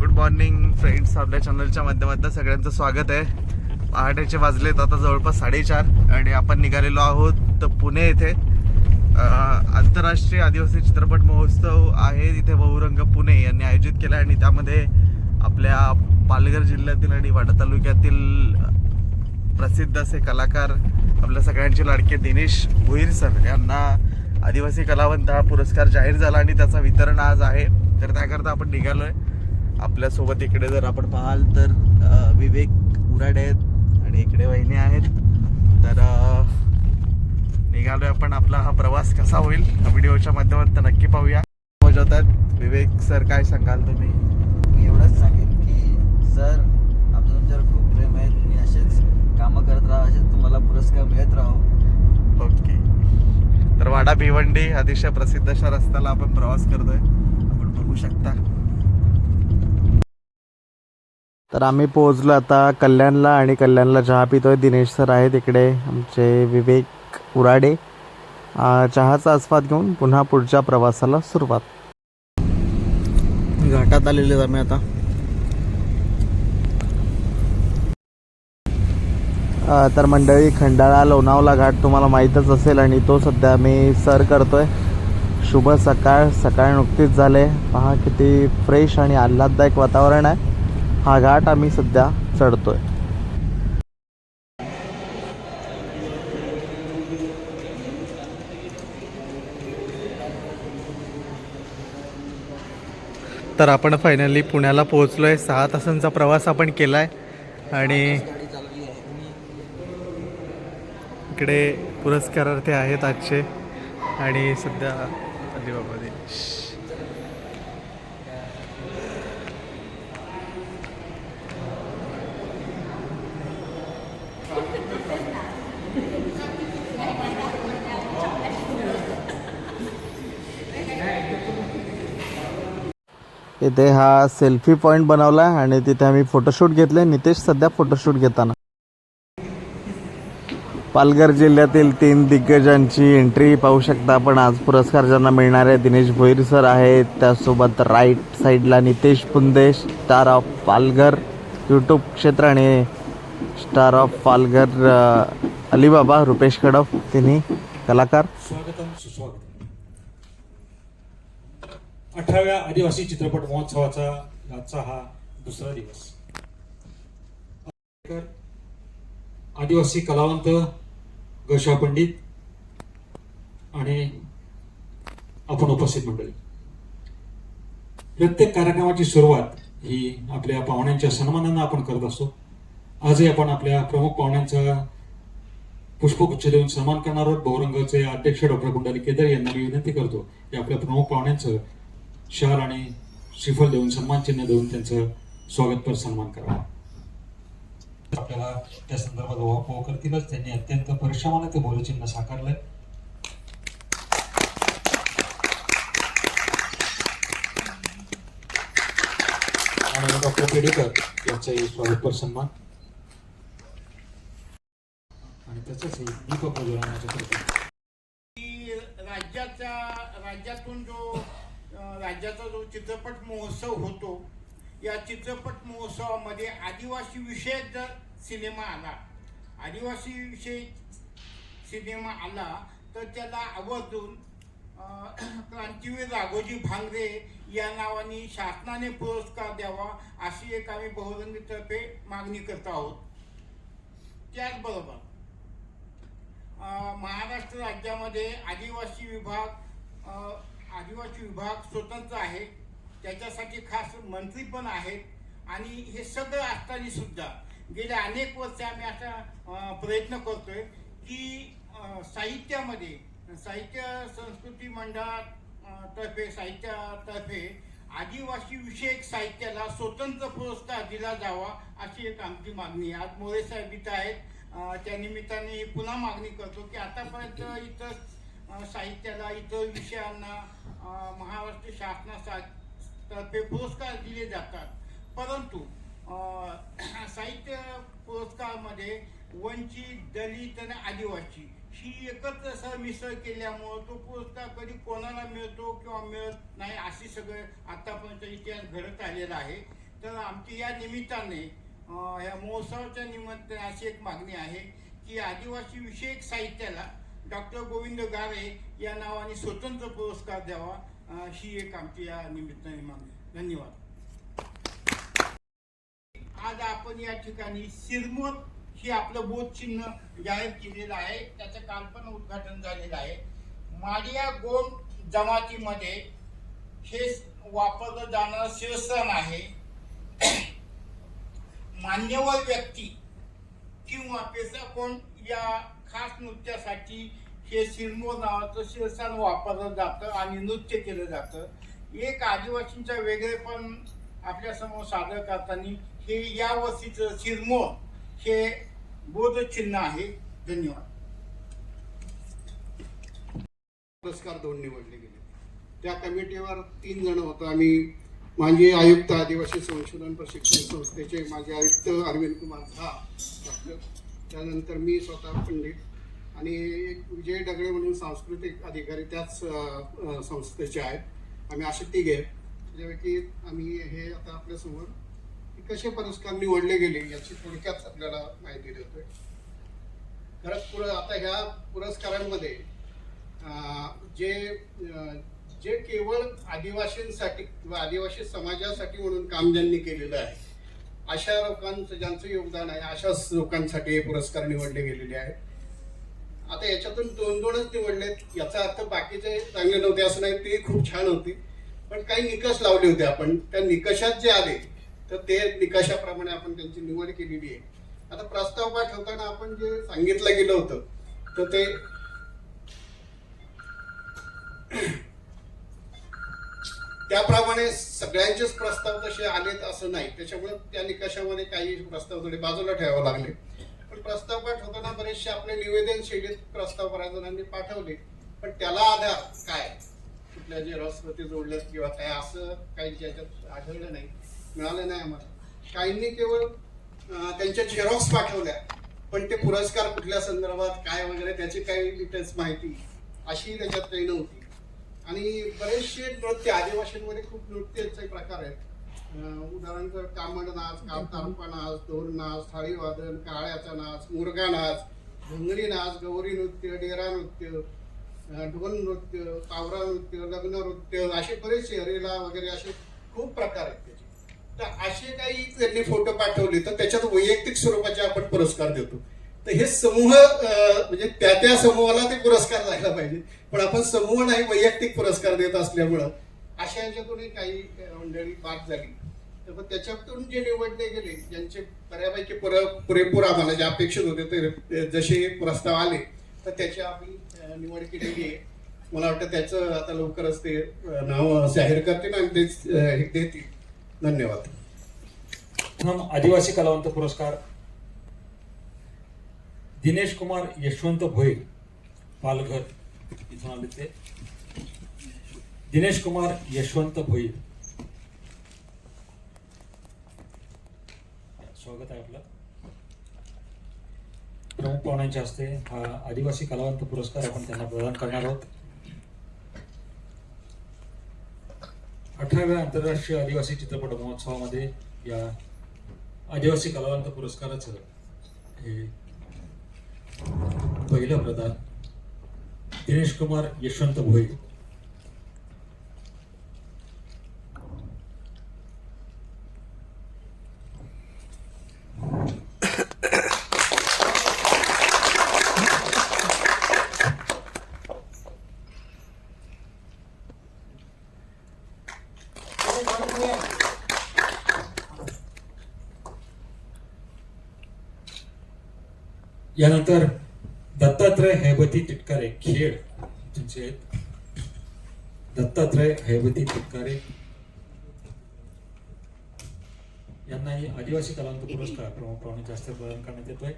Good morning friends आपल्या चॅनलच्या माध्यमातून सगळ्यांचं स्वागत आहे. पहाटेचे वाजलेत आता जवळपास साडेचार आणि आपण निघालेलो आहोत तर पुणे येथे. आंतरराष्ट्रीय आदिवासी चित्रपट महोत्सव आहे तिथे बहुरंग पुणे यांनी आयोजित केला आणि त्यामध्ये आपल्या पालघर जिल्ह्यातील आणि वाडा तालुक्यातील प्रसिद्ध असे कलाकार आपल्या सगळ्यांचे लाडके दिनेश भुईर सर यांना आदिवासी कलावंत हा पुरस्कार जाहीर झाला आणि त्याचा वितरण आज आहे. तर त्याकरता आपण निघालो आहे आपल्यासोबत इकडे जर आपण पाहाल तर विवेक उराडे आहेत आणि इकडे वहिनी आहेत. तर निघालोय आपण आपला हा प्रवास कसा होईल? हा व्हिडिओच्या माध्यमातून नक्की पाहूया. आहेत विवेक सर काय सांगाल तुम्ही? मी एवढंच सांगेन की सर आमचं तुमच्यावर खूप प्रेम आहे तुम्ही असेच कामं करत राहा असेच तुम्हाला पुरस्कार मिळत राहो. ओके. तर वाडा भिवंडी अतिशय प्रसिद्ध अशा रस्त्याला आपण प्रवास करतोय. आपण बघू शकता. तर आम्ही पोहोचलो आता कल्याणला आणि कल्याणला चहा पितोय. दिनेश सर आहेत इकडे आमचे विवेक उराडे. चहाचा आस्वाद घेऊन पुन्हा पुढच्या प्रवासाला सुरुवात. घाटात आलेले आम्ही आता. तर मंडळी खंडाळा लोणावला घाट तुम्हाला माहीतच असेल आणि तो सध्या मी सर करतोय. शुभ सकाळ सकाळ नुकतीच झाले. पहा किती फ्रेश आणि आल्हाददायक वातावरण आहे. हा घाट आम्ही सध्या चढतोय. तर आपण फायनली पुण्याला पोहोचलो आहे सहा तासांचा प्रवास आपण केलाय. आणि आहे आणि इकडे पुरस्कारार्थी आहेत आजचे. आणि सध्या अलिबाबा इथे हा सेल्फी पॉईंट बनवला आणि तिथे आम्ही फोटोशूट घेतले. नितेश सध्या फोटोशूट घेताना. पालघर जिल्ह्यातील तीन दिग्गजांची एंट्री पाहू शकता आपण. आज पुरस्कार ज्यांना मिळणार आहे दिनेश भोईर सर आहेत. त्यासोबत राईट साईडला Nitesh Punde star of Palghar YouTube क्षेत्र आणि star of Palghar Alibaba Alibaba Rupesh Kadaf तिन्ही कलाकार. अठराव्या आदिवासी चित्रपट महोत्सवाचा आजचा हा दुसरा दिवस. आदिवासी कलावंत गशा पंडित आणि आपण उपस्थित मंडळी. प्रत्येक कार्यक्रमाची सुरुवात ही आपल्या पाहुण्यांच्या सन्मानानं आपण करत असतो. आजही आपण आपल्या प्रमुख पाहुण्यांचा पुष्पगुच्छ देऊन सन्मान करणार आहोत. बहुरंगाचे अध्यक्ष डॉक्टर कुंडाली केदार यांना मी विनंती करतो की आपल्या प्रमुख पाहुण्यांचं शहर आणि श्रीफल देऊन सन्मान चिन्ह देऊन त्यांचं स्वागतपर सन्मान करावा. आपल्याला त्या संदर्भात उहापोह करतीलच. त्यांनी अत्यंत परिश्रमाने ते बोलचिन्ह साकारलंय. आणि डॉक्टर पेडेकर यांचाही स्वागतपर सन्मान. आणि त्याचाच दीपक प्रज्वलनाच्या चित्रपट महोत्सव होतो. या चित्रपट महोत्सवामध्ये आदिवासी विषयक जर सिनेमा आला. आदिवासी विषयी सिनेमा आला तर त्याला आवर्जून क्रांतीवीर राघोजी भांगरे या नावाने शासनाने पुरस्कार द्यावा अशी एक आम्ही बहुरंगीतर्फे मागणी करत आहोत. त्याचबरोबर महाराष्ट्र राज्यामध्ये आदिवासी विभाग आदिवासी विभाग स्वतंत्र आहे. त्याच्यासाठी खास मंत्री पण आहेत. आणि हे सगळं असताना सुद्धा गेल्या अनेक वर्ष आम्ही असा प्रयत्न करतोय की साहित्यामध्ये साहित्य संस्कृती मंडळातर्फे तर्फे साहित्यातर्फे आदिवासी विषयक साहित्याला स्वतंत्र पुरस्कार दिला जावा अशी एक आमची मागणी आहे. आज मोरे साहेब इथं आहेत. त्यानिमित्ताने त्या निमित्ताने पुन्हा मागणी करतो की आतापर्यंत इतर साहित्याला इतर विषयांना महाराष्ट्र शासनासाठी तर्फे पुरस्कार दिले जातात. परंतु साहित्य पुरस्कारमध्ये वंचित दलित आणि आदिवासी ही एकत्र सहमिसळ केल्यामुळं तो पुरस्कार कधी कोणाला मिळतो किंवा मिळत नाही अशी सगळं आतापर्यंत इतिहास घडत आलेला आहे. तर आमची या निमित्ताने या महोत्सवाच्या निमित्ताने अशी एक मागणी आहे की आदिवासी विषयक साहित्याला डॉक्टर गोविंद गारे या नावाने स्वतंत्र पुरस्कार द्यावा. ही एक आमची या निमित्ताने मागणी धन्यवाद. आज आपण या ठिकाणी सिरमोर हे आपलं बोधचिन्ह जाहीर केलेलं आहे. त्याचं काल पण उद्घाटन झालेलं आहे. माडिया गोंड जमातीमध्ये हे वापरलं जाणारं शिरस्थान आहे. मान्यवर व्यक्ती किंवा पेसा कोण या खास नृत्यासाठी हे शिरमो नावाचं शिरसाण वापरलं जातं आणि नृत्य केलं जातं. एक आदिवासींचा वेगळेपण आपल्यासमोर सादर करताना हे या वर्षीचं सिरमोर हे बोधचिन्ह आहे. धन्यवाद. पुरस्कार दोन निवडले गेले. त्या कमिटीवर तीन जण होतो. आम्ही माझे आयुक्त आदिवासी संशोधन प्रशिक्षण संस्थेचे माझे आयुक्त अरविंद कुमार झा त्यानंतर मी स्वतः पंडित. आणि एक विजय डगळे म्हणून सांस्कृतिक अधिकारी त्याच संस्थेचे आहेत. आम्ही असे तिघे त्याच्यापैकी आम्ही हे आता आपल्यासमोर कसे पुरस्कार निवडले गेले याची थोडक्यात आपल्याला माहिती देतोय. खरंच पुर आता ह्या पुरस्कारांमध्ये जे जे केवळ आदिवासींसाठी किंवा आदिवासी समाजासाठी म्हणून काम ज्यांनी केलेलं आहे अशा लोकांचं ज्यांचं योगदान आहे अशाच लोकांसाठी हे पुरस्कार निवडले गेलेले आहेत. आता याच्यातून दोन दोनच निवडलेत याचा अर्थ बाकीचे चांगले नव्हते असं नाही ते खूप छान होती. पण काही निकष लावले होते आपण. त्या निकषात जे आले तर ते निकषाप्रमाणे आपण त्यांची निवड केलेली आहे. आता प्रस्ताव पाठवताना आपण जे सांगितलं गेलं होतं तर ते त्याप्रमाणे सगळ्यांचेच प्रस्ताव तसे आलेत असं नाही. त्याच्यामुळे त्या निकषामध्ये काही प्रस्ताव थोडे बाजूला ठेवावे लागले. पण प्रस्ताव पाठवताना बरेचसे आपले निवेदन शैलीत प्रस्ताव बऱ्याच जणांनी पाठवले. पण त्याला आधार काय? कुठल्या जे रसवती जोडल्यात किंवा काय? असं काही ज्याच्यात आढळलं नाही. मिळालं नाही आम्हाला. काहींनी केवळ त्यांच्या झेरॉक्स पाठवल्या. पण ते पुरस्कार कुठल्या संदर्भात काय वगैरे त्याची काही डिटेल्स माहिती अशी त्याच्यात काही नव्हती. आणि बरेचसे नृत्य आदिवासींमध्ये खूप नृत्याचे प्रकार आहेत. उदाहरणार्थ कामड नाच कामतारपा नाच ढोल नाच थाळी वादन काळ्याचा नाच मुरगा नाच भंगरी नाच गौरी नृत्य डेरा नृत्य ढोल नृत्य पावरा नृत्य लग्न नृत्य असे बरेचसे रेला वगैरे असे खूप प्रकार आहेत त्याचे. तर असे काही त्यांनी फोटो पाठवले तर त्याच्यात वैयक्तिक स्वरूपाचे आपण पुरस्कार देतो. तर हे समूह म्हणजे त्या त्या समूहाला ते पुरस्कार जायला पाहिजे. पण आपण समूह नाही वैयक्तिक पुरस्कार देत असल्यामुळं अशा ह्याच्यातूनही काही मंडळी बाद झाली. तर मग त्याच्यातून जे निवडले गेले ज्यांचे बऱ्यापैकी पुरेपूर आम्हाला जे अपेक्षित होते ते जसे प्रस्ताव आले तर त्याची आम्ही निवड केलेली आहे. मला वाटतं त्याचं आता लवकरच ते नाव जाहीर करतील आणि तेच हे देतील. धन्यवाद. आदिवासी कलावंत पुरस्कार. दिनेश कुमार यशवंत भोईर पालघर. इथून आले ते दिनेश कुमार यशवंत भोईर. स्वागत आहे आपलं. प्रमुख पाहुण्यांच्या हस्ते हा आदिवासी कलावंत पुरस्कार आपण त्यांना प्रदान करणार आहोत. अठराव्या आंतरराष्ट्रीय आदिवासी चित्रपट महोत्सवामध्ये या आदिवासी कलावंत पुरस्काराचं हे पहिलं प्रदान दिनेश कुमार यशवंत भोईर. यानंतर दत्तात्रय हैबती तिटकारे खेळ त्यांचे आहेत. दत्तात्रय हैबती तिटकारे. यांनाही आदिवासी कलावंत पुरस्कार प्रमुख पाहुणे जास्त प्रदान करण्यात येतोय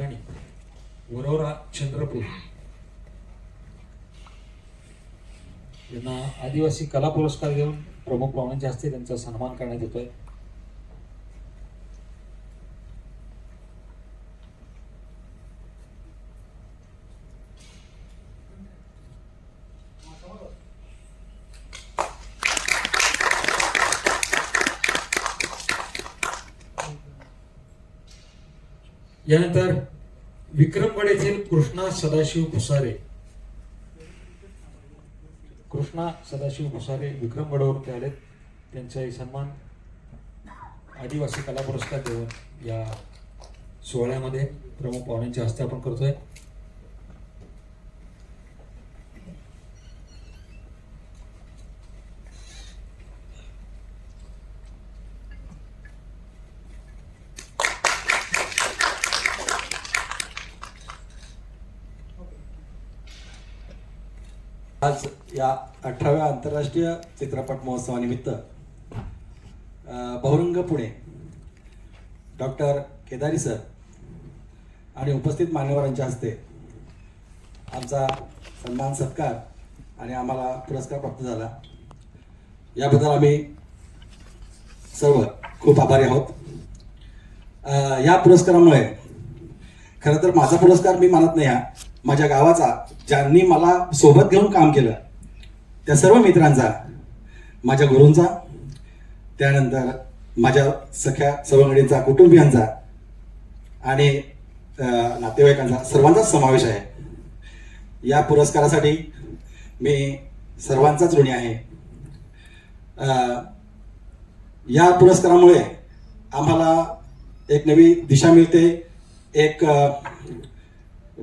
आणि वरोरा चंद्रपूर यांना आदिवासी कला पुरस्कार देऊन प्रमुख पाहुण्यांच्या हस्ते त्यांचा सन्मान करण्यात येतोय. यानंतर विक्रमगड येथील कृष्णा सदाशिव पुसारे. कृष्णा सदाशिव भुसारे विक्रमगडवरून ते आलेत त्यांचाही सन्मान. आदिवासी कला पुरस्कार देऊन या सोहळ्यामध्ये प्रमुख पाहुण्यांच्या हस्ते आपण करतोय. आज या अठराव्या आंतरराष्ट्रीय चित्रपट महोत्सवानिमित्त बहुरंग पुणे डॉक्टर केदारी सर आणि उपस्थित मान्यवरांच्या हस्ते आमचा सन्मान सत्कार आणि आम्हाला पुरस्कार प्राप्त झाला. याबद्दल आम्ही सर्व खूप आभारी आहोत. या पुरस्कारामुळे खरं तर माझा पुरस्कार मी मानत नाही हा. माझ्या गावाचा ज्यांनी मला सोबत घेऊन काम केलं त्या सर्व मित्रांचा माझ्या गुरूंचा त्यानंतर माझ्या सख्या सवंगडींचा कुटुंबियांचा आणि नातेवाईकांचा सर्वांचाच समावेश आहे. या पुरस्कारासाठी मी सर्वांचाच ऋणी आहे. या पुरस्कारामुळे आम्हाला एक नवी दिशा मिळते. एक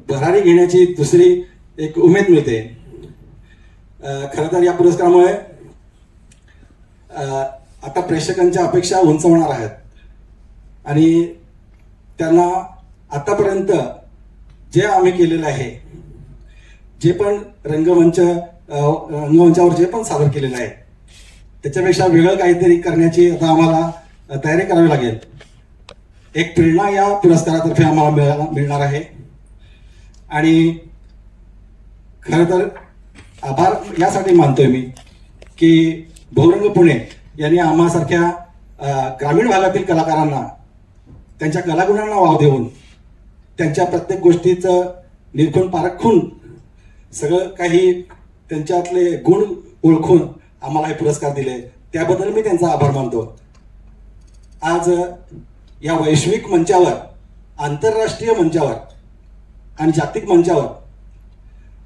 भरारी घेण्याची दुसरी एक उमेद मिळते. खरं तर या पुरस्कारामुळे आता प्रेक्षकांच्या अपेक्षा उंचवणार आहेत. आणि त्यांना आतापर्यंत जे आम्ही केलेलं आहे जे पण रंगमंच रंगमंचावर जे पण सादर केलेलं आहे त्याच्यापेक्षा वेगळं काहीतरी करण्याची आता आम्हाला तयारी करावी लागेल. एक प्रेरणा या पुरस्कारातर्फे आम्हाला मिळणार आहे. आणि खरं तर आभार यासाठी मानतोय मी की बहुरंग पुणे यांनी आम्हासारख्या ग्रामीण भागातील कलाकारांना त्यांच्या कलागुणांना वाव देऊन त्यांच्या प्रत्येक गोष्टीचं निरखून पारखून सगळं काही त्यांच्यातले गुण ओळखून आम्हाला हे पुरस्कार दिले. त्याबद्दल मी त्यांचा आभार मानतो. आज या वैश्विक मंचावर आंतरराष्ट्रीय मंचावर आणि जागतिक मंचावर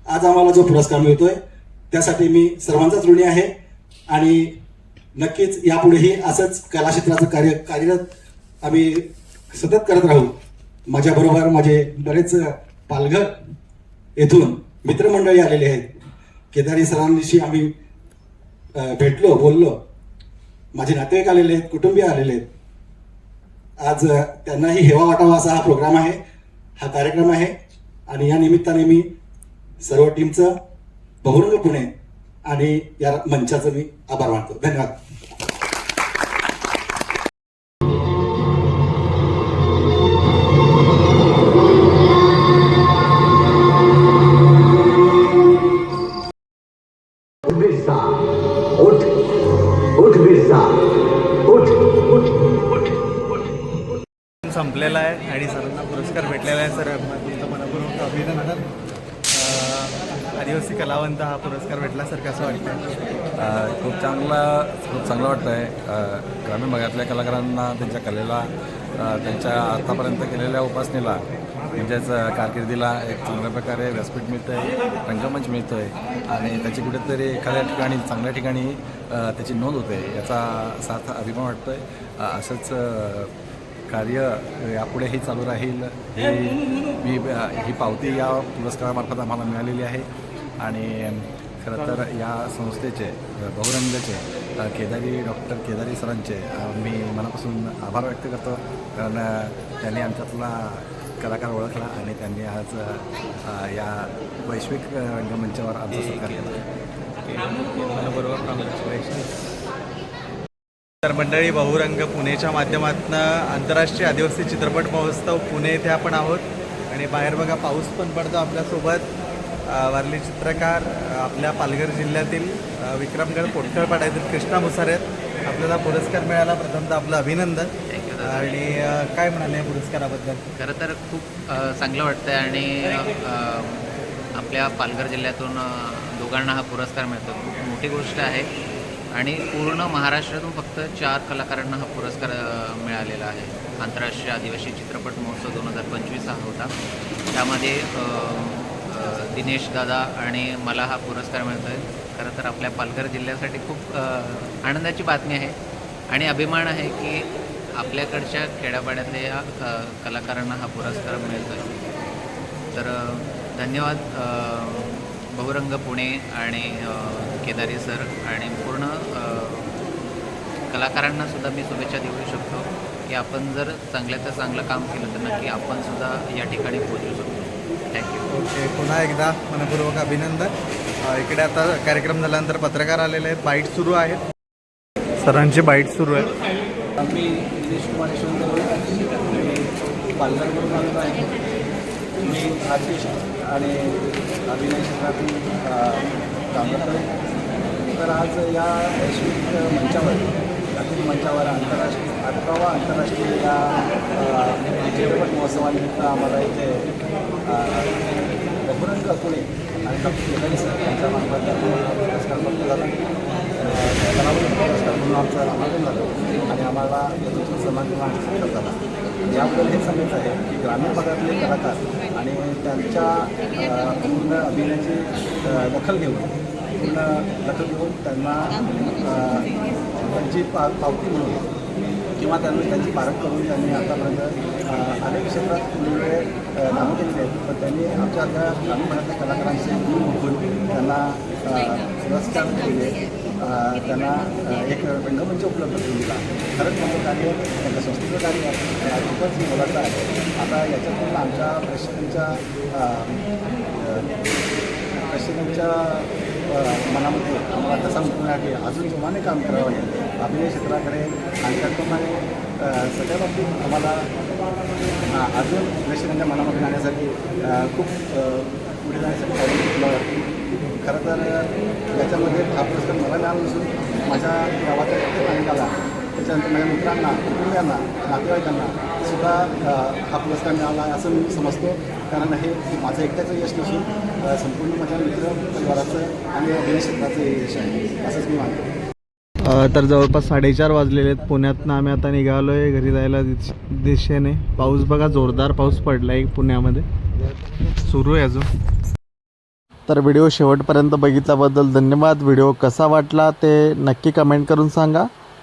आज आम्हाला जो पुरस्कार मिळतोय त्यासाठी मी सर्वांचाच ऋणी आहे. आणि नक्कीच यापुढेही असंच कलाक्षेत्राचं कार्य कार्यरत आम्ही सतत करत राहू. माझ्याबरोबर माझे बरेच पालघर येथून मित्रमंडळी आलेले आहेत. केदारी सरांशी आम्ही भेटलो बोललो. माझे नातेवाईक आलेले आहेत कुटुंबीय आलेले आहेत. आज त्यांनाही हेवा वाटावा असा हा प्रोग्राम आहे. हा कार्यक्रम आहे. आणि या निमित्ताने मी सर्व टीमचं बहुरंग पुणे आणि या मंचाचं मी आभार मानतो. धन्यवाद. आतापर्यंत केलेल्या उपासनेला म्हणजेच कारकिर्दीला एक चांगल्या प्रकारे व्यासपीठ मिळतं आहे रंगमंच मिळतो आहे आणि त्याची कुठेतरी एखाद्या ठिकाणी चांगल्या ठिकाणी त्याची नोंद होते याचा सार्थ अभिमान वाटतो आहे असंच कार्य यापुढेही चालू राहील. हे मी ही पावती या पुरस्कारामार्फत आम्हाला मिळालेली आहे. आणि खरं तर या संस्थेचे बहुरंगचे केदारी डॉक्टर केदारी सरांचे मी मनापासून आभार व्यक्त करतो. कारण त्यांनी आमच्यातला कलाकार ओळखला आणि त्यांनी आज या वैश्विक रंगमंचावर आमचा सत्कार केला. तर मंडळी बहुरंग पुणेच्या माध्यमातून आंतरराष्ट्रीय आदिवासी चित्रपट महोत्सव पुणे येथे आपण आहोत. आणि बाहेर बघा पाऊस पण पडतो आपल्यासोबत. वारली चित्रकार आपल्या पालघर जिल्ह्यातील विक्रमगड पोटकळपाडा येथील कृष्णा मुसारे आहेत आपल्याला पुरस्कार मिळाला. प्रथमतः आपलं अभिनंदन. आणि काय म्हणाले या पुरस्काराबद्दल? खरं तर खूप चांगलं वाटतं आहे आणि आपल्या पालघर जिल्ह्यातून दोघांना हा पुरस्कार मिळतो. खूप मोठी गोष्ट आहे आणि पूर्ण महाराष्ट्रातून फक्त चार कलाकारांना हा पुरस्कार मिळालेला आहे. आंतरराष्ट्रीय आदिवासी चित्रपट महोत्सव दोन हजार पंचवीस हा होता. त्यामध्ये दिनेश दादा आणि मला हा पुरस्कार मिळतो आहे खरं तर आपल्या पालघर जिल्ह्यासाठी खूप आनंदाची बातमी आहे आणि अभिमान आहे की आपल्याकडच्या खेड्यापाड्यातल्या कलाकारांना हा पुरस्कार मिळतो आहे तर धन्यवाद बहुरंग पुणे आणि केदारी सर आणि पूर्ण कलाकारांना सुद्धा मी शुभेच्छा देऊ शकतो की आपण जर चांगल्यात चांगलं काम केलं तर नक्की आपण सुद्धा या ठिकाणी पोहोचू शकतो. थँक्यू ओके पुन्हा एकदा मनपूर्वक अभिनंदन. इकडे आता कार्यक्रम झाल्यानंतर पत्रकार आलेले आहेत. बाईट सुरू आहेत. सरांची बाईट सुरू आहे मी दिनेश कुमार यशवंत मी आलेलो आहे. मी आर्टिस्ट आणि अभिनय क्षेत्रातून काम करतो तर आज या वैश्विक मंचावर जागतिक मंचावर आंतरराष्ट्रीय अठरावा आंतरराष्ट्रीय या चित्रपट महोत्सवानिमित्त आम्हाला इथे अ, अकोले आणि डॉक्टर केदारी सर यांच्या मार्फत पुरस्कार प्राप्त झाला. पुरस्कार म्हणून आमचं नामांकन झालं आणि आम्हाला याच्यातून सन्मान किंवा झाला. याबद्दल हे सांगायचं आहे की ग्रामीण भागातले कलाकार आणि त्यांच्या पूर्ण अभिनयाची दखल घेऊन पूर्ण दखल घेऊन त्यांना त्यांची पा पावती म्हणून किंवा त्यांनी त्यांची पारख करून त्यांनी आतापर्यंत अनेक क्षेत्रात वेगवेगळे अ, कामं केलेली आहेत. पण त्यांनी आमच्या त्या ग्रामीण भागातल्या कलाकारांचे गुण त्यांना पुरस्कार दिले त्यांना एक रंगमंच उपलब्ध करून दिला. खरंच माझं कार्य त्यांच्या संस्थेचं कार्य खूपच मोलाचं आहे. आता याच्यातून आमच्या प्रेक्षकांच्या प्रेक्षकांच्या मनामध्ये आम्हाला तसा उतरण्यासाठी अजून जोमाने काम करावं लागेल. अभिनय क्षेत्राकडे आणि त्याचप्रमाणे सगळ्या बाबतीत आम्हाला अजून प्रेक्षकांच्या मनामध्ये जाण्यासाठी खूप पुढे जाण्यासाठी पावलं उचलावं खरं तर याच्यामध्ये हा पुरस्कार मला मिळाला नसून माझ्या गावाच्या प्रत्येक नागरिकाला त्याच्यानंतर माझ्या मित्रांना कुटुंबियांना नातेवाईकांना सुद्धा हा पुरस्कार मिळाला आहे असं मी समजतो. कारण हे माझं एकट्याचं यश नसून संपूर्ण माझ्या मित्र परिवाराचं आणि अभिनय यश आहे असंच मी मानतो. तर जवळपास साडेचार वाजलेले आहेत. पुण्यातनं आम्ही आता निघालो आहे घरी जायला दिशेने. पाऊस बघा जोरदार पाऊस पडला आहे पुण्यामध्ये. सुरू आहे अजून. तर व्हिडिओ शेवटपर्यंत बघितल्याबद्दल धन्यवाद. व्हिडिओ कसा वाटला ते नक्की कमेंट करून सांगा.